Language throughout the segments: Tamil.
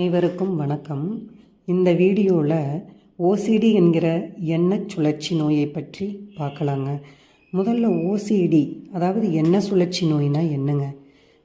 அனைவருக்கும் வணக்கம். இந்த வீடியோவில் ஓசிடி என்கிற எண்ணெய் சுழற்சி நோயை பற்றி பார்க்கலாங்க. முதல்ல ஓசிடி அதாவது எண்ணெய் சுழற்சி நோய்னா என்னங்க?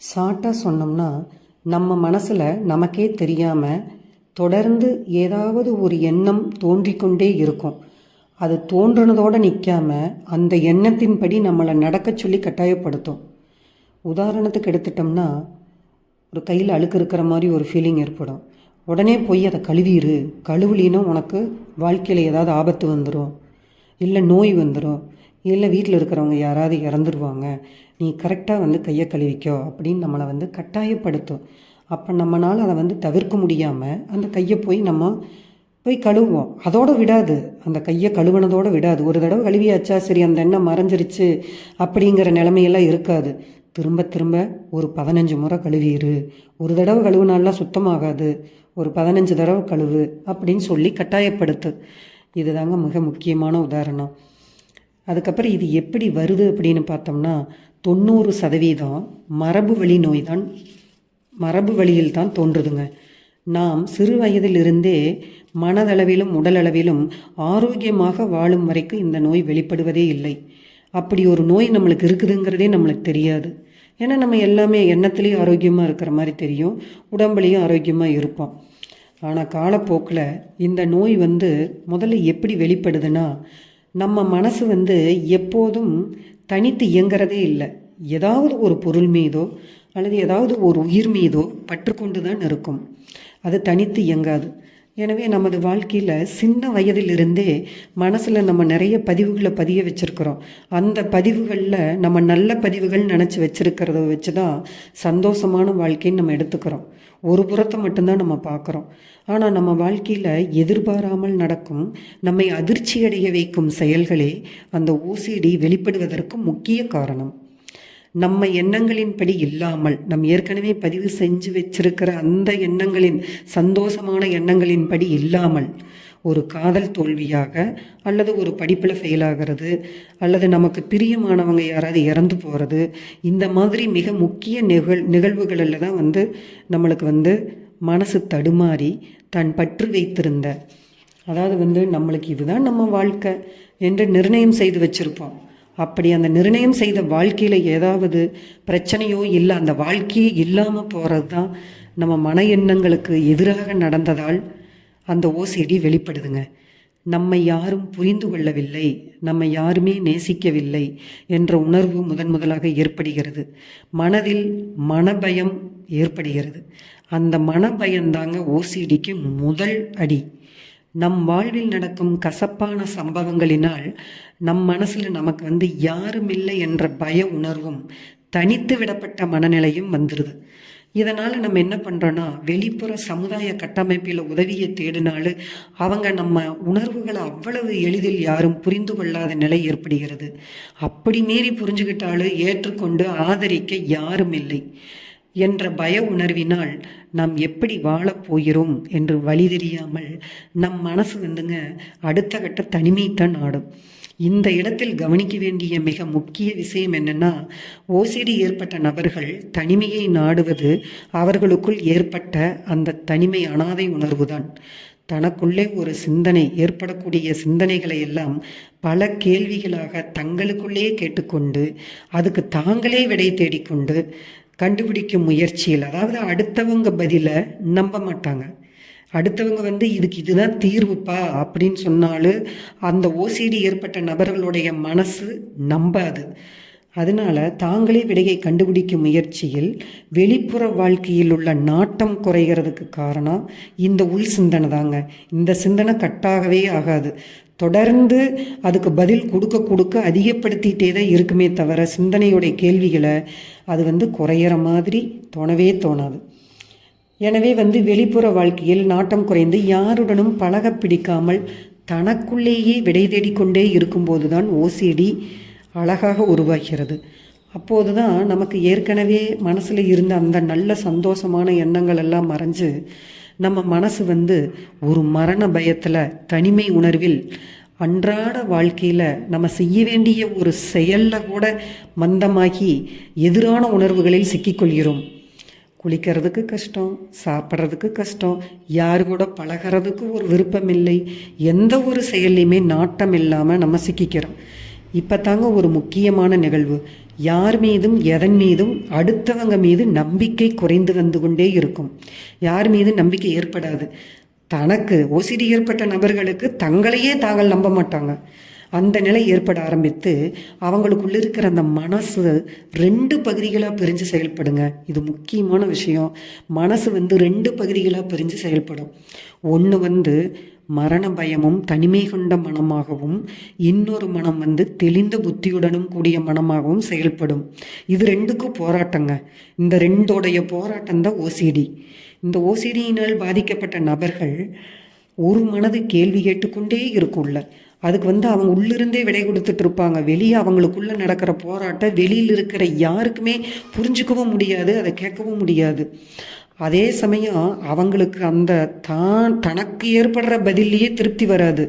ஷார்ட்டாக சொன்னோம்னா நம்ம மனசில் நமக்கே தெரியாமல் தொடர்ந்து ஏதாவது ஒரு எண்ணம் தோன்றிக்கொண்டே இருக்கும். அது தோன்றுனதோடு நிற்காம அந்த எண்ணத்தின்படி நம்மளை நடக்க சொல்லி கட்டாயப்படுத்தும். உதாரணத்துக்கு எடுத்துட்டோம்னா ஒரு கையில் அழுக்கு இருக்கிற மாதிரி ஒரு ஃபீலிங் ஏற்படும். உடனே போய் அதை கழுவிடு கழுவுலினா உனக்கு வாழ்க்கையில் ஏதாவது ஆபத்து வந்துடும் இல்லை நோய் வந்துடும் இல்லை வீட்டில் இருக்கிறவங்க யாராவது இறந்துருவாங்க. நீ கரெக்டாக வந்து கையை கழுவிக்கோ அப்படின்னு நம்மளை வந்து கட்டாயப்படுத்தும். அப்போ நம்மளால் அதை வந்து தவிர்க்க முடியாமல் அந்த கையை போய் நம்ம போய் கழுவுவோம். அதோடு விடாது. அந்த கையை கழுவுனதோடு விடாது. ஒரு தடவை கழுவியாச்சா? சரி அந்த எண்ணெய் மறைஞ்சிருச்சு அப்படிங்கிற நிலைமையெல்லாம் இருக்காது. திரும்ப திரும்ப ஒரு பதினஞ்சு முறை கழுவிடு ஒரு தடவை கழுவுனாலாம் சுத்தமாகாது. ஒரு பதினஞ்சு தடவை கழுவு அப்படின்னு சொல்லி கட்டாயப்படுத்து. இதுதாங்க மிக முக்கியமான உதாரணம். அதுக்கப்புறம் இது எப்படி வருது அப்படின்னு பார்த்தோம்னா தொண்ணூறு சதவீதம் மரபு வழி நோய் தான் மரபு வழியில் தான் தோன்றுதுங்க. நாம் சிறு வயதிலிருந்தே மனதளவிலும் உடலளவிலும் ஆரோக்கியமாக வாழும் வரைக்கும் இந்த நோய் வெளிப்படுவதே இல்லை. அப்படி ஒரு நோய் நம்மளுக்கு இருக்குதுங்கிறதே நம்மளுக்கு தெரியாது. ஏன்னா நம்ம எல்லாமே எண்ணத்துலேயும் ஆரோக்கியமாக இருக்கிற மாதிரி தெரியும். உடம்புலையும் ஆரோக்கியமாக இருப்போம். ஆனால் காலப்போக்கில் இந்த நோய் வந்து முதல்ல எப்படி வெளிப்படுதுன்னா நம்ம மனசு வந்து எப்போதும் தனித்து இயங்கிறதே இல்லை. ஏதாவது ஒரு பொருள் மீதோ அல்லது ஏதாவது ஒரு உயிர் மீதோ பற்றுக்கொண்டு தான் இருக்கும். அது தனித்து இயங்காது. எனவே நமது வாழ்க்கையில் சின்ன வயதிலிருந்தே மனசில் நம்ம நிறைய பதிவுகளை பதிய வச்சுருக்கிறோம். அந்த பதிவுகளில் நம்ம நல்ல பதிவுகள் நினச்சி வச்சுருக்கிறத வச்சு தான் சந்தோஷமான வாழ்க்கைன்னு நம்ம எடுத்துக்கிறோம். ஒரு புறத்தை மட்டும்தான் நம்ம பார்க்குறோம். ஆனால் நம்ம வாழ்க்கையில் எதிர்பாராமல் நடக்கும் நம்மை அதிர்ச்சியடைய வைக்கும் செயல்களே அந்த ஓசிடி வெளிப்படுவதற்கு முக்கிய காரணம். நம்ம எண்ணங்களின்படி இல்லாமல் நம் ஏற்கனவே பதிவு செஞ்சு வச்சிருக்கிற அந்த எண்ணங்களின் சந்தோஷமான எண்ணங்களின்படி இல்லாமல் ஒரு காதல் தோல்வியாக அல்லது ஒரு படிப்பில் ஃபெயில் ஆகிறது அல்லது நமக்கு பிரியமானவங்க யாராவது இறந்து போகிறது இந்த மாதிரி மிக முக்கிய நிகழ் நிகழ்வுகளில் தான் வந்து நம்மளுக்கு வந்து மனசு தடுமாறி தன் பற்று வைத்திருந்த அதாவது வந்து நம்மளுக்கு இதுதான் நம்ம வாழ்க்கை என்று நிர்ணயம் செய்து வச்சுருப்போம். அப்படி அந்த நிர்ணயம் செய்த வாழ்க்கையில் ஏதாவது பிரச்சனையோ இல்லை அந்த வாழ்க்கையே இல்லாமல் போகிறது தான் நம்ம மன எண்ணங்களுக்கு எதிராக நடந்ததால் அந்த ஓசிடி வெளிப்படுதுங்க. நம்மை யாரும் புரிந்து கொள்ளவில்லை நம்மை யாருமே நேசிக்கவில்லை என்ற உணர்வு முதன் முதலாக ஏற்படுகிறது. மனதில் மனபயம் ஏற்படுகிறது. அந்த மனபயம்தாங்க ஓசிடிக்கு முதல் அடி. நம் வாழ்வில் நடக்கும் கசப்பான சம்பவங்களினால் நம் மனசில் நமக்கு வந்து யாரும் இல்லை என்ற பய உணர்வும் தனித்து விடப்பட்ட மனநிலையும் வந்துடுது இதனால் நம்ம என்ன பண்ணுறோன்னா வெளிப்புற சமுதாய கட்டமைப்பில் உதவியை தேடினாலும் அவங்க நம்ம உணர்வுகளை அவ்வளவு எளிதில் யாரும் புரிந்து கொள்ளாத நிலை ஏற்படுகிறது. அப்படி மீறி புரிஞ்சுக்கிட்டாலும் ஏற்றுக்கொண்டு ஆதரிக்க யாரும் இல்லை. என்ற பய உணர்வினால் நாம் எப்படி வாழப்போகிறோம் என்று வழி தெரியாமல் நம் மனசு வந்துங்க அடுத்த கட்ட தனிமைத்தான் ஆடும். இந்த இடத்தில் கவனிக்க வேண்டிய மிக முக்கிய விஷயம் என்னென்னா ஓசிடி ஏற்பட்ட நபர்கள் தனிமையை நாடுவது அவர்களுக்குள் ஏற்பட்ட அந்த தனிமை அனாதை உணர்வுதான். தனக்குள்ளே ஒரு சிந்தனை ஏற்படக்கூடிய சிந்தனைகளை எல்லாம் பல கேள்விகளாக தங்களுக்குள்ளே கேட்டுக்கொண்டு அதுக்கு தாங்களே விடை தேடிக்கொண்டு கண்டுபிடிக்கும் முயற்சியில் அதாவது அடுத்தவங்க பதிலை நம்ப மாட்டாங்க. அடுத்தவங்க வந்து இதுக்கு இதுதான் தீர்வுப்பா? அப்படின்னு சொன்னாலும் அந்த ஓசிடி ஏற்பட்ட நபர்களுடைய மனசு நம்பாது. அதனால தாங்களே விடையை கண்டுபிடிக்கும் முயற்சியில் வெளிப்புற வாழ்க்கையில் உள்ள நாட்டம் குறைகிறதுக்கு காரணம் இந்த உள் சிந்தனை தாங்க. இந்த சிந்தனை கட்டாகவே ஆகாது. தொடர்ந்து அதுக்கு பதில் கொடுக்க கொடுக்க அதிகப்படுத்திகிட்டே தான் இருக்குமே தவிர சிந்தனையுடைய கேள்விகளை அது வந்து குறையிற மாதிரி தோணவே தோணாது. எனவே வந்து வெளிப்புற வாழ்க்கையில் நாட்டம் குறைந்து யாருடனும் பழக பிடிக்காமல் தனக்குள்ளேயே விடை தேடிக்கொண்டே இருக்கும்போது தான் ஓசிடி அழகாக உருவாகிறது. அப்போது தான் நமக்கு ஏற்கனவே மனசில் இருந்த அந்த நல்ல சந்தோஷமான எண்ணங்கள் எல்லாம் மறைஞ்சு நம்ம மனசு வந்து ஒரு மரண பயத்தில் தனிமை உணர்வில் அன்றாட வாழ்க்கையில் நம்ம செய்ய வேண்டிய ஒரு செயலில் கூட மந்தமாகி எதிரான உணர்வுகளில் சிக்கிக்கொள்கிறோம். குளிக்கிறதுக்கு கஷ்டம் சாப்பிட்றதுக்கு கஷ்டம் யாரு கூட பழகிறதுக்கு ஒரு விருப்பம் இல்லை எந்த ஒரு செயல்லையுமே நாட்டம் இல்லாமல் நம்ம சிக்கிக்கிறோம். இப்போ தாங்க ஒரு முக்கியமான நிகழ்வு. யார் மீதும் எதன் மீதும் அடுத்தவங்க மீது நம்பிக்கை குறைந்து வந்து கொண்டே இருக்கும். யார் மீது நம்பிக்கை ஏற்படாது. தனக்கு ஓசிடி ஏற்பட்ட நபர்களுக்கு தங்களையே தாங்கள் நம்ப மாட்டாங்க. அந்த நிலை ஏற்பட ஆரம்பித்து அவங்களுக்குள்ள இருக்கிற அந்த மனசு ரெண்டு பகுதிகளாக பிரிஞ்சு செயல்படுங்க. இது முக்கியமான விஷயம். மனசு வந்து ரெண்டு பகுதிகளாக பிரிஞ்சு செயல்படும். ஒன்று வந்து மரண பயமும் தனிமை கொண்ட மனமாகவும் இன்னொரு மனம் வந்து தெளிந்த புத்தியுடனும் கூடிய மனமாகவும் செயல்படும். இது ரெண்டுக்கும் போராட்டங்க. இந்த ரெண்டோடைய போராட்டம் தான் ஓசிடி இந்த ஓசிடியினால் பாதிக்கப்பட்ட நபர்கள் ஒரு மனது கேள்வி கேட்டுக்கொண்டே இருக்கும்ல அதுக்கு வந்து அவங்க உள்ளிருந்தே விடை கொடுத்துட்டு இருப்பாங்க. வெளியே அவங்களுக்குள்ள நடக்கிற போராட்டம் வெளியில் இருக்கிற யாருக்குமே புரிஞ்சுக்கவும் முடியாது அதை கேட்கவும் முடியாது. அதே சமயம் அவங்களுக்கு அந்த தான் தனக்கு ஏற்படுற பதிலையே திருப்தி வராது.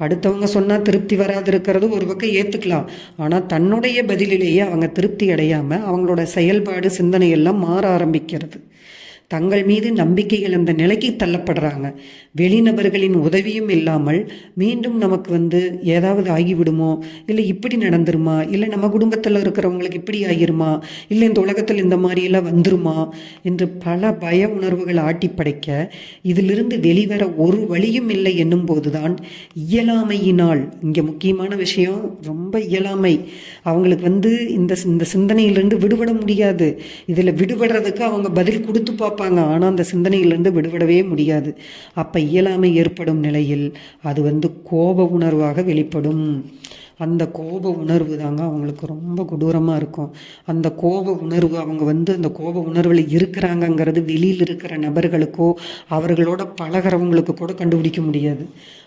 அடுத்தவங்க சொன்னால் திருப்தி வராது இருக்கிறது ஒரு பக்கம் ஏற்றுக்கலாம் ஆனால் தன்னுடைய பதிலிலேயே அவங்க திருப்தி அடையாமல் அவங்களோட செயல்பாடு சிந்தனை எல்லாம் மாற ஆரம்பிக்கிறது. தங்கள் மீது நம்பிக்கை இழந்த நிலைக்கு தள்ளப்படுறாங்க. வெளிநபர்களின் உதவியும் இல்லாமல் மீண்டும் நமக்கு வந்து ஏதாவது ஆகிவிடுமோ? இல்லை இப்படி நடந்துருமா? இல்லை நம்ம குடும்பத்தில் இருக்கிறவங்களுக்கு இப்படி ஆகிருமா? இல்லை இந்த உலகத்தில் இந்த மாதிரியெல்லாம் வந்துருமா? என்று பல பய உணர்வுகள் ஆட்டி படைக்க இதிலிருந்து வெளிவர ஒரு வழியும் இல்லை என்னும் போதுதான் இயலாமையினால். இங்கே முக்கியமான விஷயம் ரொம்ப இயலாமை. அவங்களுக்கு வந்து இந்த இந்த சிந்தனையிலிருந்து விடுபட முடியாது. இதில் விடுபடுறதுக்கு அவங்க பதில் கொடுத்து பார்ப்பாங்க. ஆனால் அந்த சிந்தனையிலேருந்து விடுபடவே முடியாது. அப்போ இயலாமை ஏற்படும் நிலையில் அது வந்து கோப உணர்வாக வெளிப்படும். அந்த கோப உணர்வு தாங்க அவங்களுக்கு ரொம்ப கொடூரமாக இருக்கும். அந்த கோப உணர்வு அவங்க வந்து அந்த கோப உணர்வில் இருக்கிறாங்கங்கிறது வெளியில் இருக்கிற நபர்களுக்கோ அவர்களோட பழகிறவங்களுக்கு கூட கண்டுபிடிக்க முடியாது.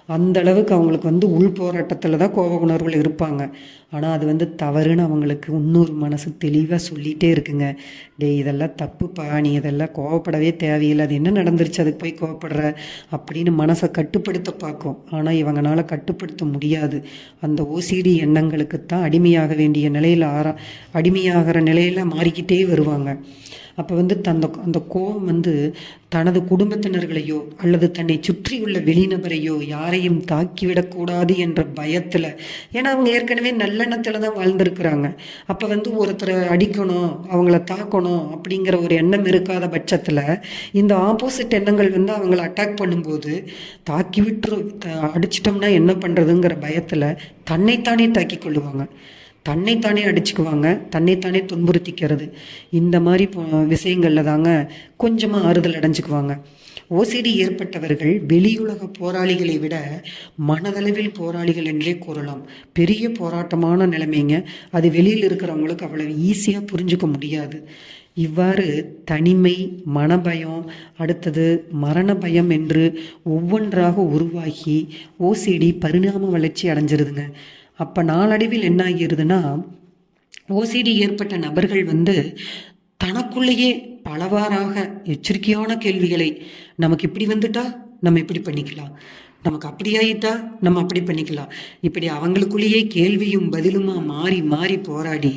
அந்த அளவுக்கு அவங்களுக்கு வந்து உள் போராட்டத்தில் தான் கோப உணர்வுகள் இருப்பாங்க. ஆனால் அது வந்து தவறுன்னு அவங்களுக்கு இன்னொரு மனசு தெளிவாக சொல்லிகிட்டே இருக்குங்க. டே இதெல்லாம் தப்புப்பா. நீ இதெல்லாம் கோவப்படவே தேவையில்லை. அது என்ன நடந்துருச்சு? அதுக்கு போய் கோவப்படுற? அப்படின்னு மனசை கட்டுப்படுத்த பார்க்கும். ஆனால் இவங்களால கட்டுப்படுத்த முடியாது. அந்த ஓசிடி எண்ணங்களுக்கு தான் அடிமையாக வேண்டிய நிலையில் ஆரா அடிமையாகிற நிலையில் மாறிக்கிட்டே வருவாங்க. அப்போ வந்து தந்த அந்த கோபம் வந்து தனது குடும்பத்தினர்களையோ அல்லது தன்னை சுற்றியுள்ள வெளிநபரையோ யாரையும் தாக்கிவிடக்கூடாது என்ற பயத்தில். ஏன்னா அவங்க ஏற்கனவே நல்லெண்ணத்தில் தான் வாழ்ந்திருக்கிறாங்க. அப்போ வந்து ஒருத்தரை அடிக்கணும் அவங்கள தாக்கணும் அப்படிங்கிற ஒரு எண்ணம் இருக்காத பட்சத்தில் இந்த ஆப்போசிட் எண்ணங்கள் வந்து அவங்கள அட்டாக் பண்ணும்போது தாக்கி விட்டுரு அடிச்சிட்டோம்னா என்ன பண்ணுறதுங்கிற பயத்தில் தன்னைத்தானே தாக்கி கொள்ளுவாங்க. தன்னைத்தானே அடிச்சுக்குவாங்க தன்னைத்தானே துன்புறுத்திக்கிறது. இந்த மாதிரி விஷயங்களில் தாங்க கொஞ்சமாக ஆறுதல் அடைஞ்சுக்குவாங்க. ஓசிடி ஏற்பட்டவர்கள் வெளியுலக போராளிகளை விட மனதளவில் போராளிகள் என்றே கூறலாம். பெரிய போராட்டமான நிலைமைங்க. அது வெளியில் இருக்கிறவங்களுக்கு அவ்வளவு ஈஸியாக புரிஞ்சுக்க முடியாது. இவ்வாறு தனிமை மனபயம் அடுத்தது மரண பயம் என்று ஒவ்வொன்றாக உருவாகி ஓசிடி பரிணாம வளர்ச்சி அடைஞ்சிருதுங்க. அப்போ நாளடைவில் என்ன ஆகிருதுன்னா ஓசிடி ஏற்பட்ட நபர்கள் வந்து தனக்குள்ளேயே பலவாறாக எச்சரிக்கையான கேள்விகளை நமக்கு இப்படி வந்துட்டா? நம்ம இப்படி பண்ணிக்கலாம். நமக்கு அப்படி ஆயிட்டா நம்ம அப்படி பண்ணிக்கலாம். இப்படி அவங்களுக்குள்ளேயே கேள்வியும் பதிலுமா மாறி மாறி போராடி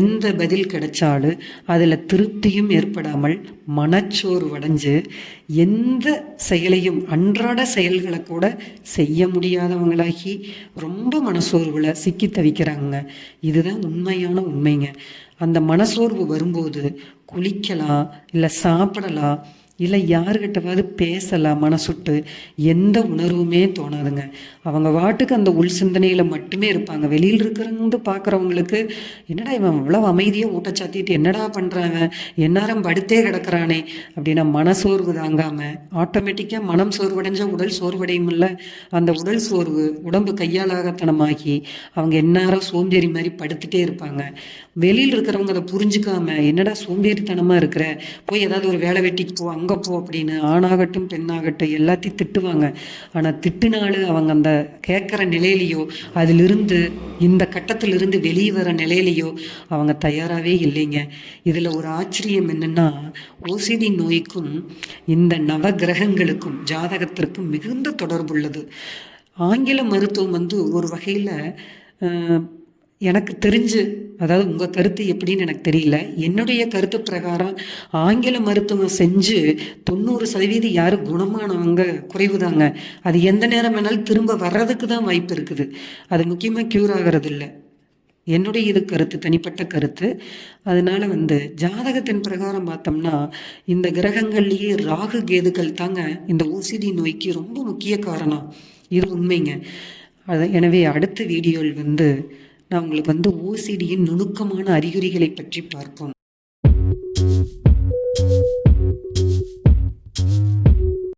எந்த பதில் கிடைச்சாலும் அதில் திருப்தியும் ஏற்படாமல் மனச்சோர்வடைஞ்சு எந்த செயலையும் அன்றாட செயல்களை கூட செய்ய முடியாதவங்களாகி ரொம்ப மனசோர்வில் சிக்கி தவிக்கிறாங்க. இதுதான் உண்மையான உண்மைங்க. அந்த மனசோர்வு வரும்போது குளிக்கலாம் இல்லை சாப்பிடலாம் இல்லை யாருக்கிட்டவாது பேசலாம் மனசுட்டு எந்த உணர்வுமே தோணாதுங்க. அவங்க வாட்டுக்கு அந்த உள் சிந்தனையில் மட்டுமே இருப்பாங்க. வெளியில் இருக்கிறவங்க பார்க்குறவங்களுக்கு என்னடா இவன் அவ்வளோ அமைதியாக ஊட்டச்சாத்திட்டு என்னடா பண்ணுறாங்க எந்நேரம் படுத்தே கிடக்கிறானே அப்படின்னா மன சோர்வு தாங்காமல் ஆட்டோமேட்டிக்காக மனம் சோர்வடைஞ்ச உடல் சோர்வடையும் இல்லை. அந்த உடல் சோர்வு உடம்பு கையாலாகத்தனமாகி அவங்க எந்நேரம் சோம்பேறி மாதிரி படுத்துட்டே இருப்பாங்க. வெளியில் இருக்கிறவங்க அதை புரிஞ்சுக்காம என்னடா சோம்பேறித்தனமாக இருக்கிற? போய் ஏதாவது ஒரு வேலை வெட்டிக்கு போ அங்கே போ அப்படின்னு ஆணாகட்டும் பெண்ணாகட்டும் எல்லாத்தையும் திட்டுவாங்க. ஆனால் திட்டுனாலும் அவங்க அந்த கேட்குற நிலையிலையோ அதிலிருந்து இந்த கட்டத்திலிருந்து வெளியே வர நிலையிலையோ அவங்க தயாராகவே இல்லைங்க. இதில் ஒரு ஆச்சரியம் என்னென்னா ஓசிடி நோய்க்கும் இந்த நவ கிரகங்களுக்கும் ஜாதகத்திற்கும் மிகுந்த தொடர்புள்ளது. ஆங்கில மருத்துவம் வந்து ஒரு வகையில் எனக்கு தெரிஞ்சு அதாவது உங்கள் கருத்து எப்படின்னு எனக்கு தெரியல. என்னுடைய கருத்து பிரகாரம் ஆங்கில மருத்துவம் செஞ்சு தொண்ணூறு சதவீதம் யாரும் குணமானவங்க குறைவுதாங்க. அது எந்த நேரம் வேணாலும் திரும்ப வர்றதுக்கு தான் வாய்ப்பு இருக்குது. அது முக்கியமாக க்யூர் ஆகிறது இல்லை என்னுடைய இது கருத்து தனிப்பட்ட கருத்து. அதனால வந்து ஜாதகத்தின் பிரகாரம் பார்த்தோம்னா இந்த கிரகங்கள்லேயே ராகு கேதுக்கள் தாங்க இந்த ஓசிடி நோய்க்கு ரொம்ப முக்கிய காரணம். இது உண்மைங்க. அது எனவே அடுத்த வீடியோவில் வந்து நான் உங்களுக்கு வந்து ஓசிடியின் நுணுக்கமான அறிகுறிகளை பற்றி பார்ப்போம்.